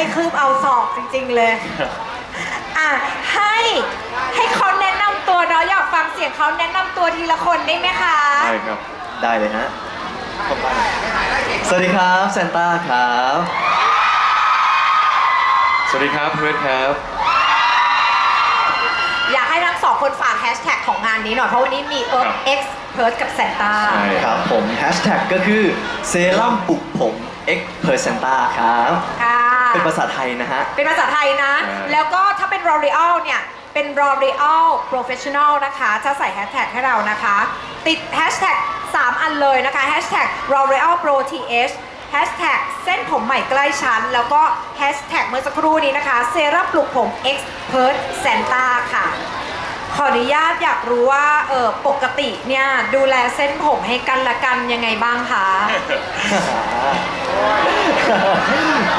ได้คืบเอาศอกจริงๆเลย อะให้ให้เขาแนะนำตัวเนาะอยากฟังเสียงเขาแนะนำตัวทีละคนได้ไหมคะ ได้ครับได้เลยฮะสวัสดีครับเซนต้าครับ สวัสดีครับเพื่อนครับ อยากให้ทั้งสองคนฝากแฮชแท็กของงานนี้หน่อยเพราะวันนี้มี Earth X p e r s กับ Santa ใช่ ครับผมแฮชแท็กก็คือเซรั่มปลุกผม X Percenta ครับ ค่ะ เป็นภาษาไทยนะฮะ เป็นภาษาไทยนะใช่แล้วก็ถ้าเป็น L'Oreal เนี่ย เป็น L'Oreal Professional นะคะ จะใส่แฮชแท็กให้เรานะคะ ติดแฮชแท็ก3อันเลยนะคะแฮชแท็ก L'Oreal Pro TH แฮชแท็กเส้นผมใหม่ใกล้ชั้น แล้วก็แฮชแท็กเมื่อสักครู่นี้นะคะ เซรั่มปลุกผม X p e r Santa ค่ะข ออนุญาตอยากรู้ว่าเออปกติเนี่ยดูแลเส้นผมให้กันละกันยังไงบ้างคะ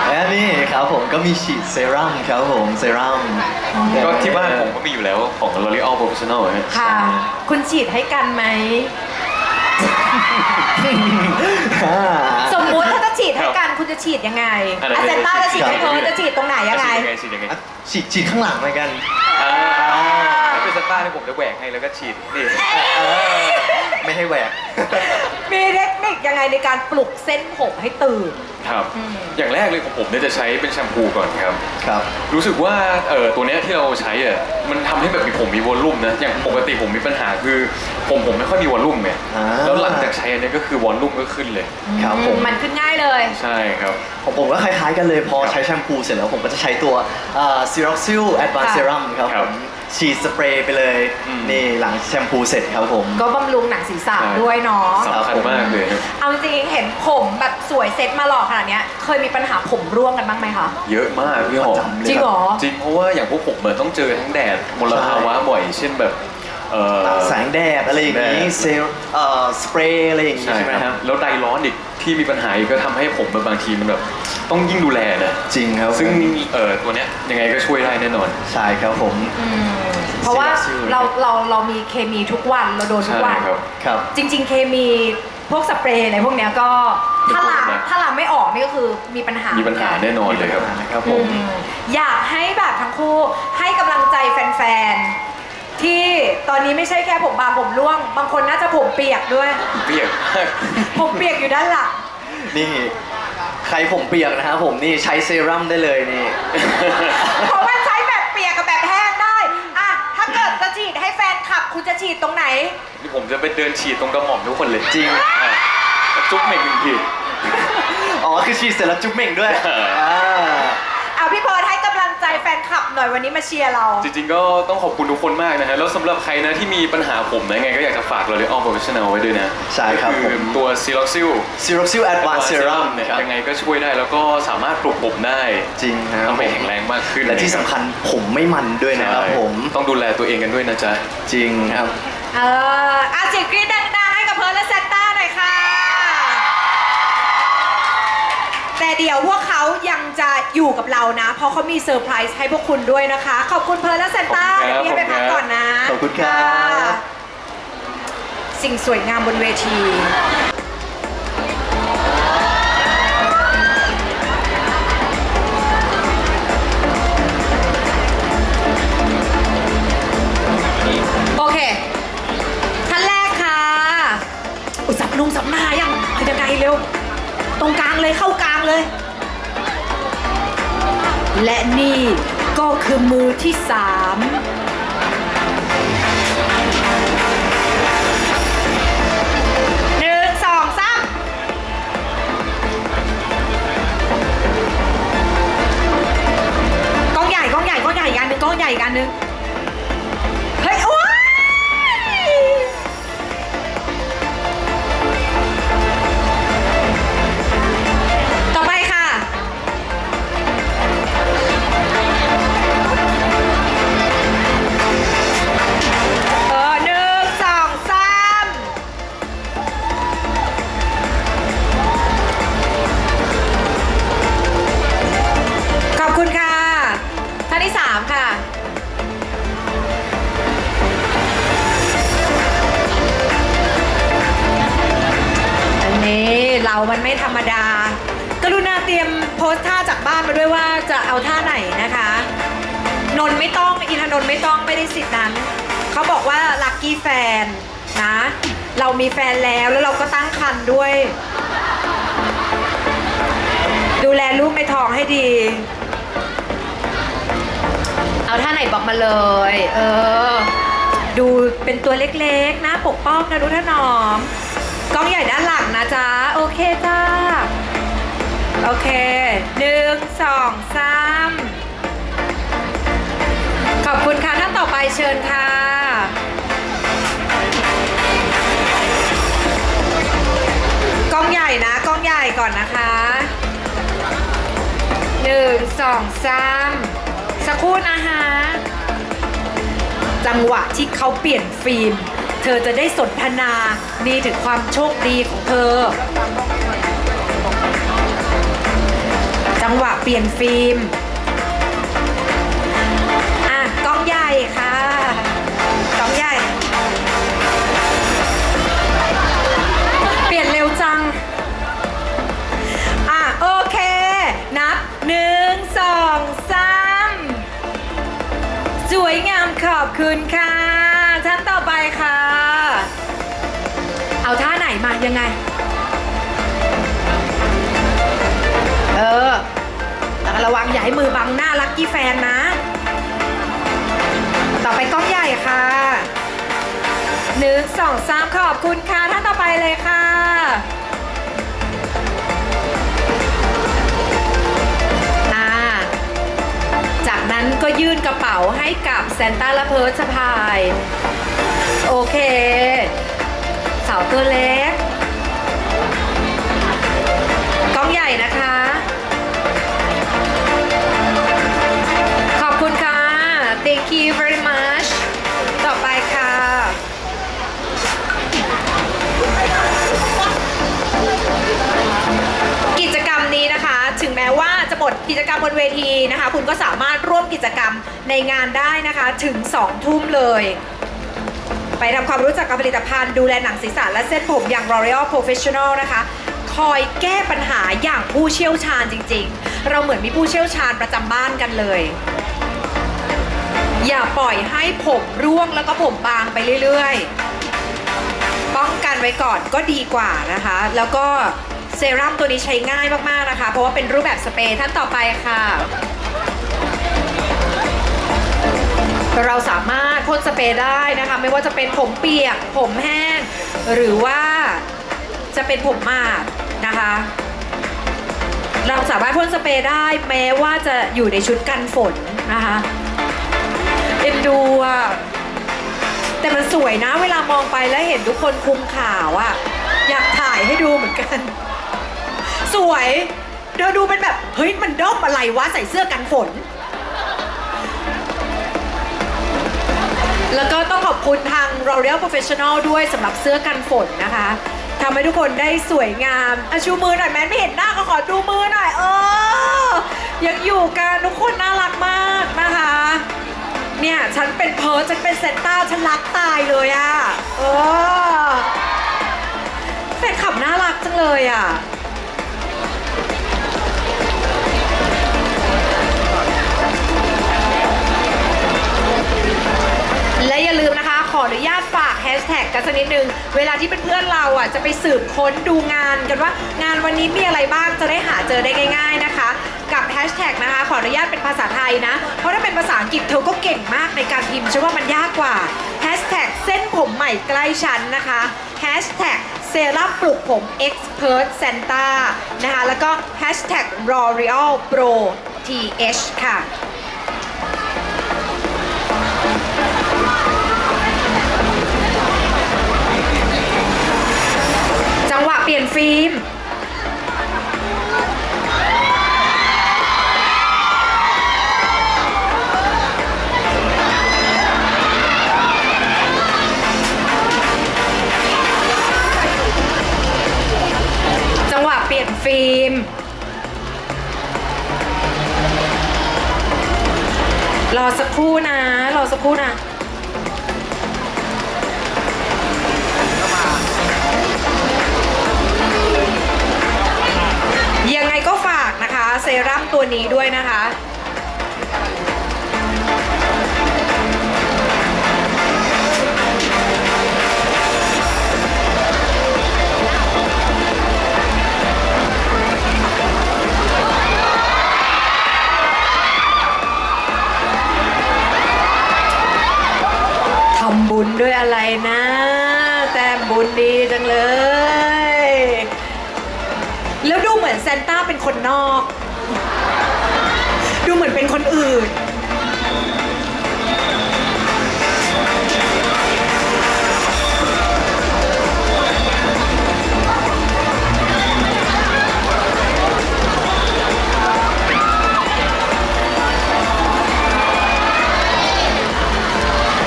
และนี่ครับผมก็มีฉีดเซรั่มครับผมเซรั่มก็ที่บ้านผมก็มีอยู่แล้วของ L'Oreal Professional ฮะค่ะ คุณฉีดให้กันไหม อ่าสมมุติถ้าจะฉีดให้กันคุณจะฉีดยังไงอะไรอาเซนต้าจะฉีดให้เธอครับจะฉีดตรงไหนยังไง ฉีดยังไงฉีดยังไงอะฉีดฉีดข้างหลังเหมือนกัน อ่า แล้วเป็นสตาร์ที่ผมจะแหวกให้แล้วก็ฉีดนี่เออไม่ให้แหวก มีเทคนิคยังไงในการปลุกเส้นผมให้ตื่น ครับ อืม อย่างแรกเลยของผมเนี่ยจะใช้เป็นแชมพูก่อนครับ ครับ รู้สึกว่าเออตัวเนี้ยที่เราใช้อะมันทำให้แบบมีผมมีวอลลุ่มนะอย่างปกติผมมีปัญหาคือ ผมผมไม่ค่อยมีวอลลุ่มไงอ่า แล้วหลังจากใช้อันเนี้ยก็คือวอลลุ่มก็ขึ้นเลย ครับผม มันขึ้นง่ายเลย ใช่ครับ ของผมก็คล้ายๆกันเลยพอครับใช้แชมพูเสร็จแล้วผมก็จะใช้ตัวซีร็อกซิลแอดวานซ์ค่ะเซรั่มครับครัผบ ม ฉีดสเปรย์ไปเลยอืม นี่หลังแชมพูเสร็จครับผม ก็บำรุงหนังศีรษะใช่ ด้วยเนาะ สำคัญมากเลยนะเอาจริงๆเห็นผมแบบสวยเซ็ตมาหล่อขนาดเนี้ย เคยมีปัญหาผมร่วงกันบ้างไหมคะ เยอะมากพี่หอมประจำเลยจริงเหรอ จริงเพราะว่าอย่างพวกผมเหมือนต้องเจอทั้งแดดมลภาวะบ่อยเช่นแบบ เอ่อ แสงแดดอะไรอย่างนี้แดด เซลเอ่อสเปรย์อะไรอย่างนี้ใช่ใช่ไหมคครัรับบ แล้วไดร้อนอีกที่มีปัญหาอีกก็ทำให้ผมแบบบางทีมันแบบต้องยิ่งดูแลนะจริงครับซึ่งผมเอ่อตัวเนี้ยยังไงก็ช่วยได้แน่นอน ใช่ครับผม อืมเพราะว่าซิลซิล เราเราเรามีเคมีทุกวันเราโดนทุกวัน ใช่ครับ ครับ จริง ๆ เคมีพวกสเปรย์อะไรพวกเนี้ยก็ถ้าล้างเป็นพวกนะถ้าล้างไม่ออกนี่ก็คือมีปัญหามีมีปัญหาแน่นอนเลยครับครับผอืมมอยากให้แบบทั้งคู่ให้กำลังใจแฟนๆ ที่ตอนนี้ไม่ใช่แค่ผมบางผมร่วง บางคนน่าจะผมเปียกด้วย เปียกมากผมเปียกอยู่ด้านหลังนี่ ใครผมเปียกนะครับผมนี่ใช้เซรั่มได้เลยนี่ เพราะว่าใช้แบบเปียกกับแบบแห้งได้อะถ้าเกิดจะฉีดให้แฟนคลับ คุณจะฉีดตรงไหน นี่ผมจะไปเดินฉีดตรงกระหม่อมทุกคนเลยจริง อะจุ๊บเหม่งหนึ่งที อ๋อคือฉีดเสร็จแล้วจุ๊บเหม่งด้วยเอออ่อ่าเอา หน่อยวันนี้มาเชียร์เรา จริงๆก็ต้องขอบคุณทุกคนมากนะฮะแล้วสำหรับใครนะที่มีปัญหาผมนะยังไงก็อยากจะฝากเราเลยออ professional ไว้ด้วยนะใช่ครับก็ผคือมตัว s i l o x i l Seroxil Advanced Serum เนี่ยครับยังไงก็ช่วยได้แล้วก็สามารถปลุกผมได้จริงครับทำให้แข็งแรงมากขึ้นและที่สำคัญผมไม่มันด้วยนะครับใช่ผมต้องดูแลตัวเองกันด้วยนะจ๊ะ จริงครับ เอออาเสียงกรี๊ดดังๆให้กับเพิร์ดและแซนต้าหน่อยค่ะ แต่เดี๋ยวพวกเขายังจะอยู่กับเรานะ เพราะเขามีเซอร์ไพรส์ให้พวกคุณด้วยนะคะ ขอบคุณเพิร์ดและแซนต้าขอบเดี๋ยวคุณพี่ครับให้ไปพักก่อนนะขอบคุณครับะสิ่งสวยงามบนเวที รุณาเตรียมโพสท่าจากบ้านมาด้วยว่าจะเอาท่าไหนนะคะ นนท์ไม่ต้องอินทนนท์ไม่ต้องไม่ได้สิทธินั้น เขาบอกว่าลัคกี้แฟนนะ เรามีแฟนแล้วแล้วเราก็ตั้งครรภ์ด้วย ดูแลลูกในท้องให้ดี เอาท่าไหนบอกมาเลย เออ ดูเป็นตัวเล็กๆนะปกป้องนะดูท่านอม กล้องใหญ่ด้านหลังนะจ๊ะ โอเคจ้า โอเคหนึ่งสองสามขอบคุณค่ะท่านต่อไปเชิญค่ะ กล้องใหญ่นะ กล้องใหญ่ก่อนนะคะหนึ่งสองสามสักครู่นะคะจังหวะที่เขาเปลี่ยนฟิล์ม เธอจะได้สนทนา นี่ถึงความโชคดีของเธอ งหวะเปลี่ยนฟิล์มอะกล้องใหญ่ค่ะกล้องใหญ่ เปลี่ยนเร็วจัง อะโอเค นับหนึ่งสองสามสวยงามขอบคุณค่ะท่านต่อไปค่ะ เอาท่าไหนมายังไง เออ ระวังอย่าให้มือบังหน้าลักกี้แฟนนะ ต่อไปกล้องใหญ่ค่ะหนึ่งสองสามขอบคุณค่ะท่านต่อไปเลยค่ะอาจากนั้นก็ยื่นกระเป๋าให้กับแซนต้าและเพิร์ดสะพาย โอเค สาวตัวเล็ก บนเวทีนะคะ คุณก็สามารถร่วมกิจกรรมในงานได้นะคะถึง 2 ทุ่มเลย ไปทำความรู้จักกับผลิตภัณฑ์ดูแลหนังศีรษะและเส้นผมอย่าง L'Oreal Professional นะคะ คอยแก้ปัญหาอย่างผู้เชี่ยวชาญจริง ๆ เราเหมือนมีผู้เชี่ยวชาญประจำบ้านกันเลยอย่าปล่อยให้ผมร่วงแล้วก็ผมบางไปเรื่อยๆ ป้องกันไว้ก่อนก็ดีกว่านะคะ แล้วก็ เซรั่มตัวนี้ใช้ง่ายมากๆนะคะ เพราะว่าเป็นรูปแบบสเปรย์ท่านต่อไปค่ะ เราสามารถพ่นสเปรย์ได้นะคะ ไม่ว่าจะเป็นผมเปียก ผมแห้ง หรือว่าจะเป็นผมหมาดนะคะ เราสามารถพ่นสเปรย์ได้แม้ว่าจะอยู่ในชุดกันฝนนะคะเอ็นดูอะแต่มันสวยนะเวลามองไปแล้วเห็นทุกคนคุมขาวอะอยากถ่ายให้ดูเหมือนกัน สวยเดี๋ยวดูเป็นแบบ เฮ้ย มันด้อมอะไรวะ ใส่เสื้อกันฝน แล้วก็ต้องขอบคุณทาง L'Oreal Professional ด้วยสำหรับเสื้อกันฝนนะคะทำให้ทุกคนได้สวยงามอะชูมือหน่อยแม้ไม่เห็นหน้าก็ขอดูมือหน่อย เออ ยังอยู่กันทุกคนน่ารักมากนะคะ เนี่ย ฉันเป็นเพิร์ฉันเป็นเซนต้าฉันรักตายเลยอะ่ะเออแฟนขับน่ารักจังเลยอะและ ขออนุญาตฝากแฮชแท็กกันสักนิดนึง เวลาที่เพื่อนเราอะจะไปสืบค้นดูงานกันว่างานวันนี้มีอะไรบ้างจะได้หาเจอได้ง่าย ๆนะคะ กับแฮชแท็กนะคะขออนุญาตเป็นภาษาไทยนะ เพราะถ้าเป็นภาษาอังกฤษเธอก็เก่งมากในการพิมพ์ฉันว่ามันยากกว่าแฮชแท็กเส้นผมใหม่ใกล้ฉันนะคะแฮชแท็กเซรั่มปลุกผม Expert Santa นะคะแล้วก็แฮชแท็ก L'Oreal Pro TH ค่ะ ลี่ยนฟิล์มจังหวะเปลี่ยนฟิล์มรอสักครู่นะ รอสักครู่นะ ตัวนี้ด้วยนะคะ ทำบุญด้วยอะไรนะ แต้มบุญดีจังเลย แล้วดูเหมือนซานต้าเป็นคนนอก คนอื่น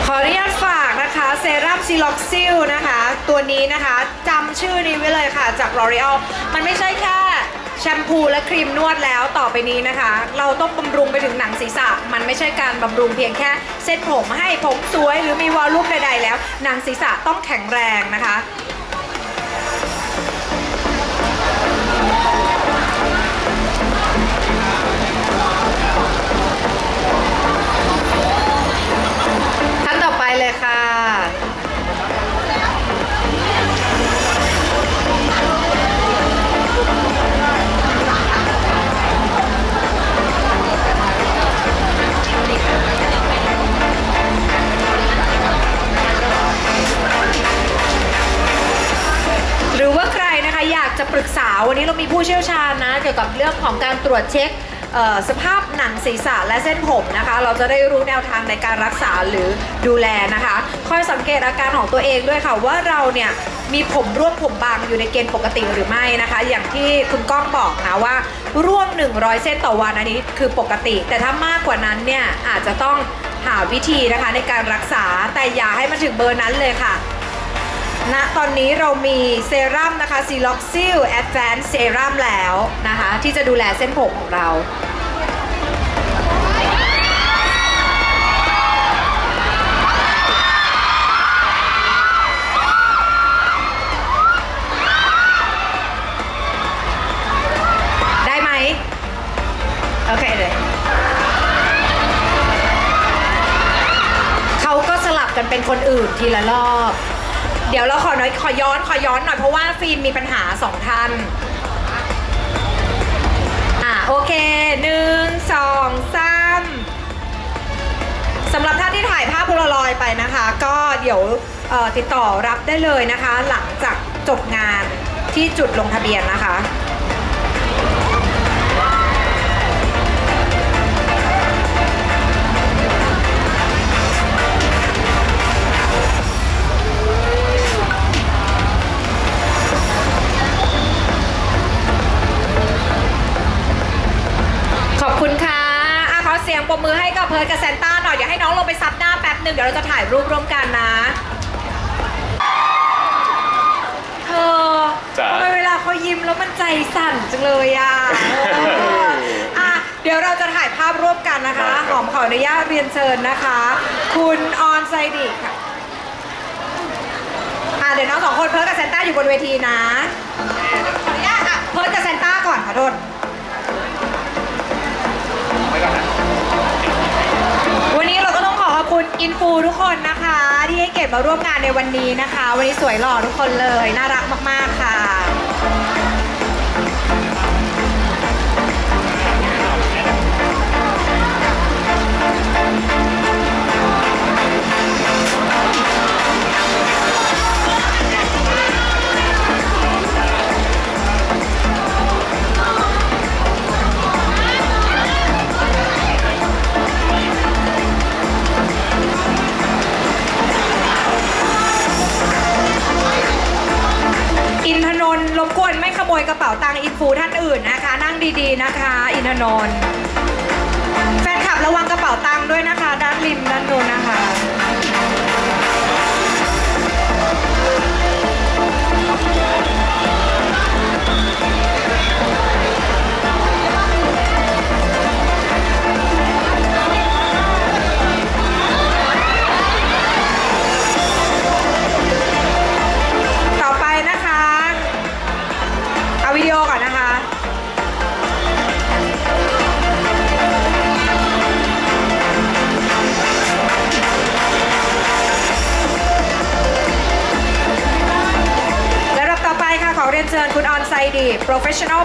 ขออนุญาตฝากนะคะเซรั่มซีล็อกซิลนะคะ ตัวนี้นะคะจำชื่อนี้ไว้เลยค่ะจาก L'Oreal มันไม่ใช่แค่ แชมพูและครีมนวดแล้วต่อไปนี้นะคะ เราต้องบำรุงไปถึงหนังศีรษะ มันไม่ใช่การบำรุงเพียงแค่เส้นผมให้ผมสวยหรือมีวอลลุ่มใดๆแล้ว หนังศีรษะต้องแข็งแรงนะคะ มีผู้เชี่ยวชาญนะเกี่ยวกับเรื่องของการตรวจเช็คสภาพหนังศีรษะและเส้นผมนะคะ เราจะได้รู้แนวทางในการรักษาหรือดูแลนะคะ คอยสังเกตอาการของตัวเองด้วยค่ะว่าเราเนี่ยมีผมร่วงผมบางอยู่ในเกณฑ์ปกติหรือไม่นะคะ อย่างที่คุณก้องบอกนะว่า ร่วง 100 เส้นต่อวันอันนี้คือปกติ แต่ถ้ามากกว่านั้นเนี่ยอาจจะต้องหาวิธีนะคะในการรักษาแต่อย่าให้มันถึงเบอร์นั้นเลยค่ะ ณตอนนี้เรามีเซรั่มนะคะซีล็อกซิลแอดแวนซ์เซรั่มแล้วนะคะ ที่จะดูแลเส้นผมของเราได้ไหมโอเคเลยเขาก็สลับกันเป็นคนอื่นทีละรอบ เดี๋ยวเราขอน้อยขอย้อนขอย้อนหน่อยเพราะว่าฟิล์มมีปัญหาสองท่านอะโอเคหนึ่งสองสามสำหรับท่านที่ถ่ายภาพโพลารอยไปนะคะ ก็เดี๋ยวติดต่อรับได้เลยนะคะ หลังจากจบงานที่จุดลงทะเบียนนะคะ ขอบคุณค่ะอะขอเสียงปรบมือให้กับเพิร์ดกับแซนต้าหน่อย เดี๋ยวให้น้องลงไปซับหน้าแป๊บหนึ่งเดี๋ยวเราจะถ่ายรูปร่วมกันนะ เธอจ๋า ทำไมเวลาเขายิ้มแล้วมันใจสั่นจังเลยอะเอออะ เดี๋ยวเราจะถ่ายภาพร่วมกันนะคะหอมขออนุญาตเรียนเชิญนะคะ คุณออนไซดิกค่ะอะ เดี๋ยวน้องสองคนเพิร์ดกับแซนต้าอยู่บนเวทีนะขออนุญาตอะเพิร์ดกับแซนต้าก่อนขอโทษ กินฟูทุกคนนะคะ ที่ให้เกียรติมาร่วมงานในวันนี้นะคะ วันนี้สวยหล่อทุกคนเลย น่ารักมากๆค่ะ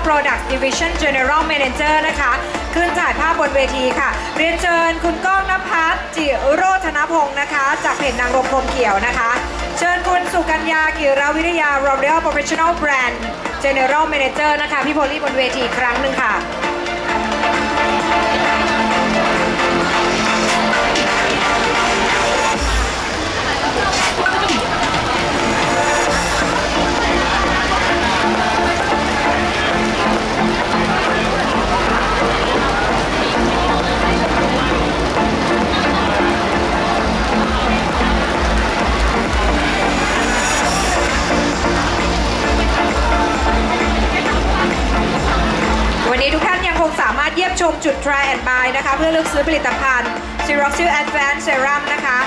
Product Division General Manager นะคะ ขึ้นถ่ายภาพบนเวทีค่ะ เรียนเชิญคุณก้องนภัสจิโรธนพงศ์นะคะ จากเพจนางรมพรมเขียวนะคะ เชิญคุณสุกัญญากิรวิทยา Royal Professional Brand General Manager นะคะ พี่โพลี่บนเวทีครั้งหนึ่งค่ะ ทุกท่านยังคงสามารถเยี่ยมชมจุด Try and Buy นะคะ เพื่อเลือกซื้อผลิตภัณฑ์ s e r o x i l Advanced Serum นะคะ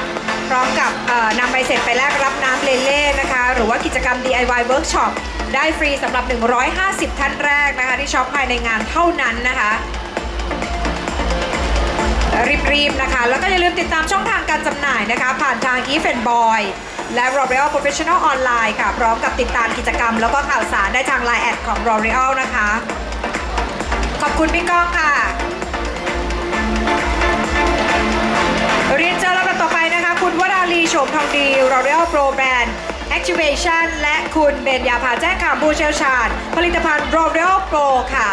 พร้อมกับนำใบเสร็จไปแลกรับน้ำเลเล่นะคะ หรือว่ากิจกรรม DIY Workshop ได้ฟรีสำหรับ 150 ท่านแรกนะคะ ที่ช็อปภายในงานเท่านั้นนะคะรีบๆนะคะ แล้วก็อย่าลืมติดตามช่องทางการจำหน่ายนะคะ ผ่านทาง e f e n Boy และ L'Oreal Professional Online ค่ะ พร้อมกับติดตามกิจกรรม แล้วก็ข่าวสารได้ทาง Line แอดของ L'Oreal นะคะ ขอบคุณพี่ก้องค่ะ เรียนเชิญลำดับต่อไปนะคะ คุณวราลีโฉมทองดี L'Oreal Pro Brand Activation และคุณเบญญาภาแจ้งคำผู้เชี่ยวชาญ ผลิตภัณฑ์ L'Oreal Pro ค่ะ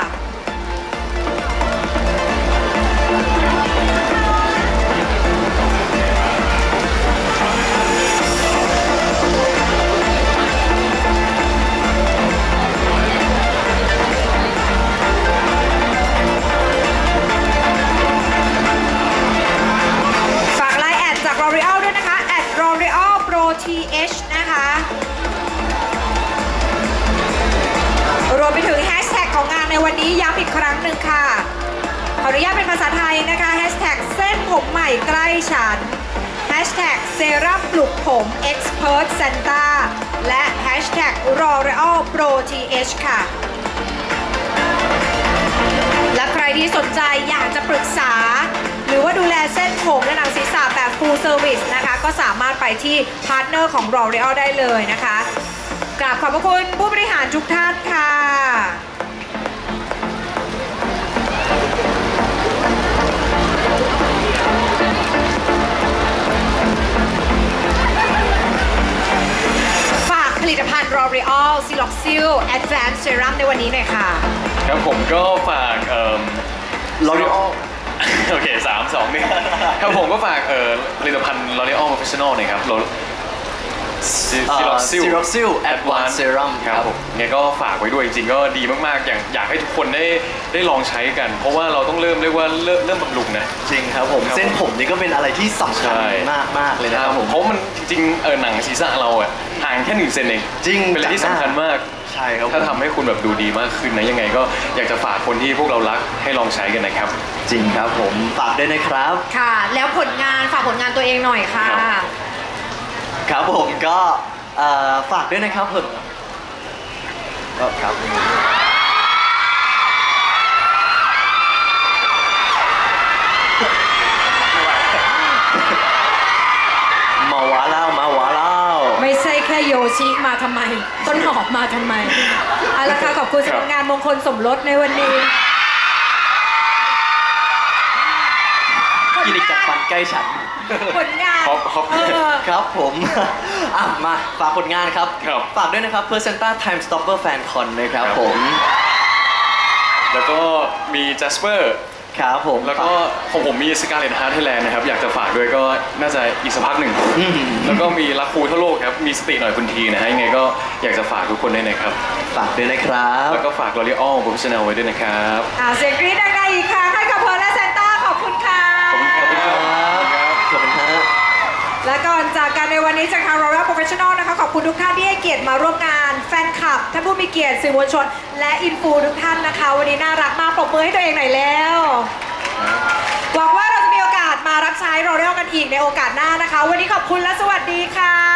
นต้าและแฮชแท็ก L'Oreal Pro TH ค่ะ และใครที่สนใจอยากจะปรึกษา หรือว่าดูแลเส้นผมและหนังศีรษะแบบ full service นะคะ ก็สามารถไปที่พาร์ทเนอร์ของ r o r e a l ได้เลยนะคะ กราบขอบพระคุณผู้บริหารทุกท่านค่ะ ลิตภัณฑ์ L'Oreal Siloxil Advanced Serum ในวันนี้หน่อยค่ะ ครับผมก็ฝากเอ่อ L'Oreal โอเคสามสองหนึ่งครับผมก็ฝากเอ่อผลิตภัณฑ์ L'Oreal Professional นะครับ L'O- เอ่อ Siloxil Siloxil Advanced Serum ครับครับผมเนี่ยก็ฝากไว้ด้วยจริงๆก็ดีมากๆ อย่างอยากให้ทุกคนได้ได้ลองใช้กัน เพราะว่าเราต้องเริ่มเรียกว่าเริ่มเริ่มบำรุงนะ จริงครับผมครับเส้นผมนี่ก็เป็นอะไรที่สำคัญใช่มากมากๆเลยนะครับผมเพราะมันจริงๆเออหนังศีรษะเราอะ ห่างแค่หนึ่งเซนเองจริงเป็นอะไรที่สำคัญมาก ใช่ครับผมถ้าทำให้คุณแบบดูดีมากขึ้นนะยังไงก็อยากจะฝากคนที่พวกเรารักให้ลองใช้กันนะครับ จริงครับผมฝากด้วยนะครับ ค่ะ แล้วผลงานฝากผลงานตัวเองหน่อยค่ะ ครับ ครับผมก็เอ่อฝากด้วยนะครับผมก็ครับ มาวาเล่ามาวาเล่า ไม่ใช่แค่โยชิมาทำไม ต้นหอมมาทำไมเอาละค่ะขอบคุณสำหรับงานมงคลสมรสในวันนี้คลินิกจัดฟันใกล้ฉัน ผลงานขอบขอบเออ ครับผมอะมาฝากผลงานครับ ครับฝากด้วยนะครับ Percenta Time Stopper Fan Con นะครับครับ ผม แล้วก็มี Jasper ครับผม แล้วก็ของผมมี Scarlet Heart Thailand นะครับ อยากจะฝากด้วยก็น่าจะอีกสักพักหนึ่ง อืม แล้วก็มีรักครูทั่วโลกครับ มีสติหน่อยคุณทีนะฮะยังไงก็อยากจะฝากทุกคนด้วยนะครับ ฝากด้วยนะครับ แล้วก็ฝาก L'Oreal Professional ไว้ด้วยนะครับ อ่าเสียงกรี๊ดดังๆอีกครั้งให้กับเพร์ลและแซนต้าขอบคุณค่ะ ขอบคุณครับ ขอบคุณฮะ และก่อนจากกันในวันนี้จากทางโรล่าโปรเฟชชั่นอลนะคะขอบคุณทุกท่านที่ให้เกียรติมาร่วมงานแฟนคลับท่านผู้มีเกียรติสื่อมวลชน และอินฟูทุกท่านนะคะ วันนี้น่ารักมากปรบมือให้ตัวเองหน่อยแล้วหวังว่าเราจะมีโอกาสมารับใช้ Royal กันอีกในโอกาสหน้านะคะ วันนี้ขอบคุณและสวัสดีค่ะ